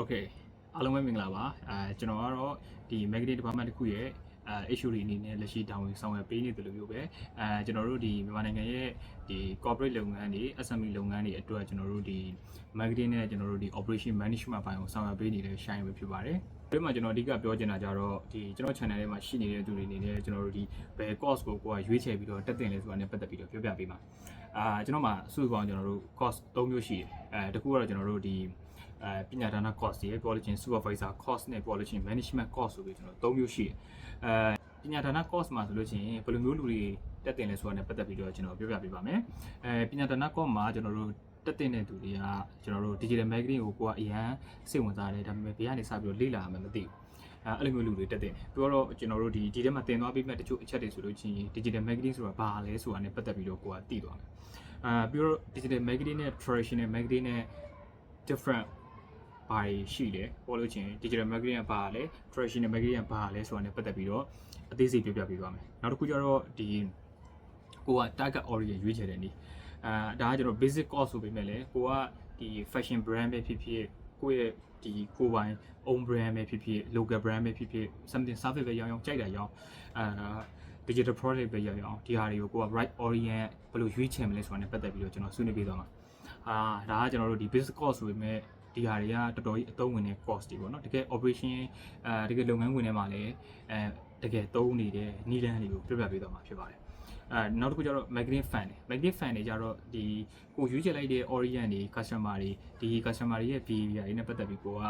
Okay အားလုံးပဲမင်္ဂလာပါအဲကျွန်တော်ကတော့ဒီ marketing department တစ်ခုရဲ့အဲ issue တွေအနေနဲ့လက်ရှိတာဝန်ဆောင်ရွက်ပေးနေတယ်လို့မျိုးပဲအဲကျွန်တော်တို့ဒီမြန်မာနိုင်ငံရဲ့ဒီ corporate လုပ်ငန်းတွေ SME လုပ်ငန်းတွေအတွက်ကျွန်တော်တို့ဒီ marketing နဲ့ကျွန်တော်တို့ဒီ operation management ဘိုင်းကိုဆောင်ရွက်ပေးနေတဲ့ shine ပဲဖြစ်ပါတယ်ဒီမှာကျွန်တော်အဓိကပြောချင်တာကြတော့ဒီကျွန်တော် channel ထဲမှာရှိနေတဲ့သူတွေအနေနဲ့ကျွန်တော်တို့ဒီဘယ် course ကိုကိုယ်ကရွေးချယ်ပြီးတော့တက်တင်လဲဆိုတာနဲ့ပတ်သက်ပြီးတော့ပြောပြပေးပါအာကျွန်တော်မှာစုစုပေါင်းကျွန်တော်တို့ course 3မျိုးရှိတယ်အဲတခုကတော့ကျွန်တော်တို့ဒီ အဲပညာဒါန course တွေ quality supervisor course နဲ့ quality management course ဆိုပြီးကျွန်တော်၃မျိုးရှိတယ်အဲပညာဒါန course မှာဆိုလို့ရှိရင်ဘယ်လိုမျိုးလူတွေတက်တင်လဲဆိုတာနဲ့ပတ်သက်ပြီးတော့ကျွန်တော်ပြောပြပေးပါမယ်အဲပညာဒါန course မှာကျွန်တော်တို့တက်တင်တဲ့သူတွေကကျွန်တော်တို့ digital marketing ကိုကိုကအရန်စိတ်ဝင်စားတယ်ဒါပေမဲ့ဘယ်ကနေစပြီးတော့လေ့လာရမှမသိဘူးအဲအဲ့လိုမျိုးလူတွေတက်တယ်ပြီးတော့ကျွန်တော်တို့ဒီဒီထဲမှာတင်သွားပြီးမဲ့တချို့အချက်တွေဆိုလို့ချင်း digital marketing ဆိုတာဘာလဲဆိုတာနဲ့ပတ်သက်ပြီးတော့ကိုကသိသွားမယ်အာပြီးတော့ digital marketing နဲ့ traditional marketing နဲ့ different ဘာတွေရှိလဲပေါ်လို့ချင်း digital marketing ကဘာလဲ traditional marketing ကဘာလဲဆိုတာနဲ့ပတ်သက်ပြီးတော့အသေးစိတ်ပြောပြပေးသွားမယ်နောက်တစ်ခုကျတော့ဒီကိုက target audience ရွေးချယ်တဲ့နေ့အာဒါကကျွန်တော် basic course ဆိုပေမဲ့လည်းကိုကဒီ fashion brand ပဲဖြစ်ဖြစ်ကိုယ့်ရဲ့ဒီကိုယ်ပိုင် own brand ပဲဖြစ်ဖြစ် local brand ပဲဖြစ်ဖြစ် something service ပဲရောင်းရောင်းကြိုက်တာရောင်းအာ digital product ပဲရောင်းရောင်းဒီဟာတွေကိုကိုက right audience ဘယ်လိုရွေးချယ်မလဲဆိုတာနဲ့ပတ်သက်ပြီးတော့ကျွန်တော်ဆွေးနွေးပေးသွားမှာ အာဒါကကျွန်တော်တို့ဒီ business course ဆိုပေမဲ့ဒီဟာတွေကတော်တော်ကြီးအသုံးဝင်တဲ့ cost တွေပေါ့နော်တကယ် operation အဲတကယ်လုပ်ငန်းဝင်ထဲမှာလည်းအဲတကယ်သုံးနေတဲ့နီလန်းတွေကိုပြပြပေးသွားမှာဖြစ်ပါတယ်အဲနောက်တစ်ခုကျတော့ marketing fan တွေ marketing fan တွေကျတော့ဒီကိုရွေးချယ်လိုက်တဲ့ audience တွေ customer တွေဒီ customer တွေရဲ့ behavior တွေနဲ့ပတ်သက်ပြီးကိုက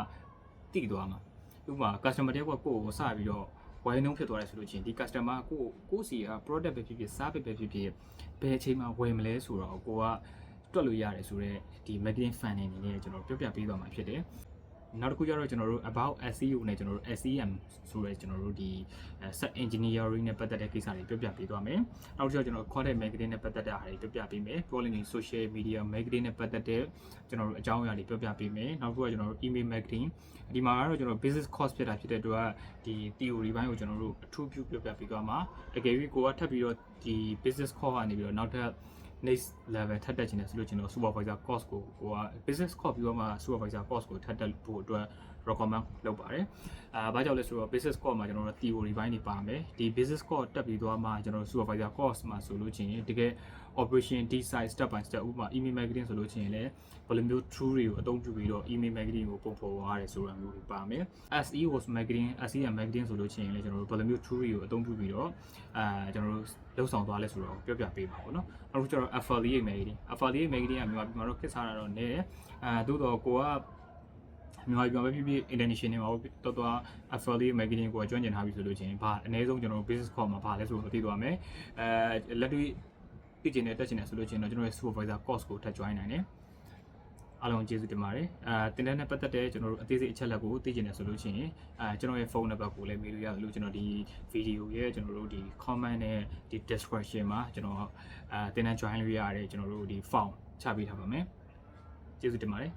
တည်သွားမှာဥပမာ customer တွေကကိုယ့်ကိုစပြီးတော့ဝိုင်းနှုံးဖြစ်သွားတယ်ဆိုလို့ချင်းဒီ customer ကိုကိုစီက product ပဲဖြစ်ဖြစ် service ပဲဖြစ်ဖြစ်ဘယ်အချိန်မှာဝယ်မလဲဆိုတော့ကိုက တွက်လို့ရတယ်ဆိုတော့ဒီ marketing fan တွေအနေနဲ့ကျွန်တော်ပြောပြပေးသွားမှာဖြစ်တယ်နောက်တစ်ခုကျတော့ကျွန်တော်တို့ about SEO နဲ့ကျွန်တော်တို့ SEM ဆိုရဲကျွန်တော်တို့ဒီ set engineering နဲ့ပတ်သက်တဲ့ကိစ္စတွေပြောပြပေးသွားမယ်။နောက်တစ်ခုကျွန်တော် content marketing နဲ့ပတ်သက်တဲ့အားတွေပြောပြပေးမယ်။ following social media marketing နဲ့ပတ်သက်တဲ့ကျွန်တော်တို့အကြောင်းအရာတွေပြောပြပေးမယ်။နောက်တစ်ခုကကျွန်တော်တို့ email marketing ဒီမှာကတော့ကျွန်တော် business course ဖြစ်တာဖြစ်တဲ့အတွက်ဒီ theory ဘိုင်းကိုကျွန်တော်တို့အထူးပြုပြောပြပေးသွားမှာ။တကယ်ပြီးကိုကထပ်ပြီးတော့ဒီ business course ကနေပြီးတော့နောက်ထပ် next level ထပ်တက်ချင်တယ်ဆိုလို့ကျွန်တော် supervisor course ကိုကိုက business course ပြီးတော့မှ supervisor course ကိုထပ်တက်ဖို့အတွက် recommend လုပ်ပါတယ်။အာဘာကြောင့်လဲဆိုတော့ business course မှာကျွန်တော်တို့ theory ဘိုင်းတွေပါမယ်။ဒီ business course တက်ပြီးသွားမှကျွန်တော်တို့ supervisor course မှာဆိုလို့ချင်းတကယ် operation design step by step ဥပမာ email marketing ဆိုလို့ချင်းလည်းဘယ်လိုမျိုး tool တွေကိုအသုံးပြုပြီးတော့ email marketing ကိုပုံဖော်ရတယ်ဆိုတာမျိုးတွေပါမယ်။ SEO marketing SEM marketing ဆိုလို့ချင်းလည်းကျွန်တော်တို့ဘယ်လိုမျိုး tool တွေကိုအသုံးပြုပြီးတော့အာကျွန်တော်တို့လှုပ်ဆောင်သွားလဲဆိုတော့ပြောပြပေးပါပေါ့နော်။နောက်တစ်ခုကျတော့ affiliate marketing affiliate marketing ကမြန်မာပြည်မှာတော့ခက်စားတာတော့နည်းတယ်။အာသို့တော့ကိုက မြန်မာပြည်မှာပဲဖြစ်ဖြစ် international မှာတော့တော့ affiliate marketing ကိုကျွမ်းကျင်ထားပြီဆိုလို့ချင်းဘာအနည်းဆုံးကျွန်တော်တို့ business call မှာဘာလဲဆိုတော့သိသွားမယ်အဲလက်တွေ့သိကျင်တဲ့တက်ကျင်တဲ့ဆိုလို့ချင်းတော့ကျွန်တော်ရဲ့ supervisor course ကိုထပ် join နိုင်တယ်အားလုံးကျေးဇူးတင်ပါတယ်အဲတင်တဲ့နဲ့ပတ်သက်တဲ့ကျွန်တော်တို့အသေးစိတ်အချက်လက်ကိုသိကျင်တယ်ဆိုလို့ရှိရင်အဲကျွန်တော်ရဲ့ဖုန်းနံပါတ်ကိုလည်းမေးလို့ရတယ်လို့ကျွန်တော်ဒီဗီဒီယိုရဲ့ကျွန်တော်တို့ဒီ comment နဲ့ဒီ description မှာကျွန်တော်အဲတင်တဲ့ join လို့ရတယ်ကျွန်တော်တို့ဒီ form ချပေးထားပါမယ်ကျေးဇူးတင်ပါတယ်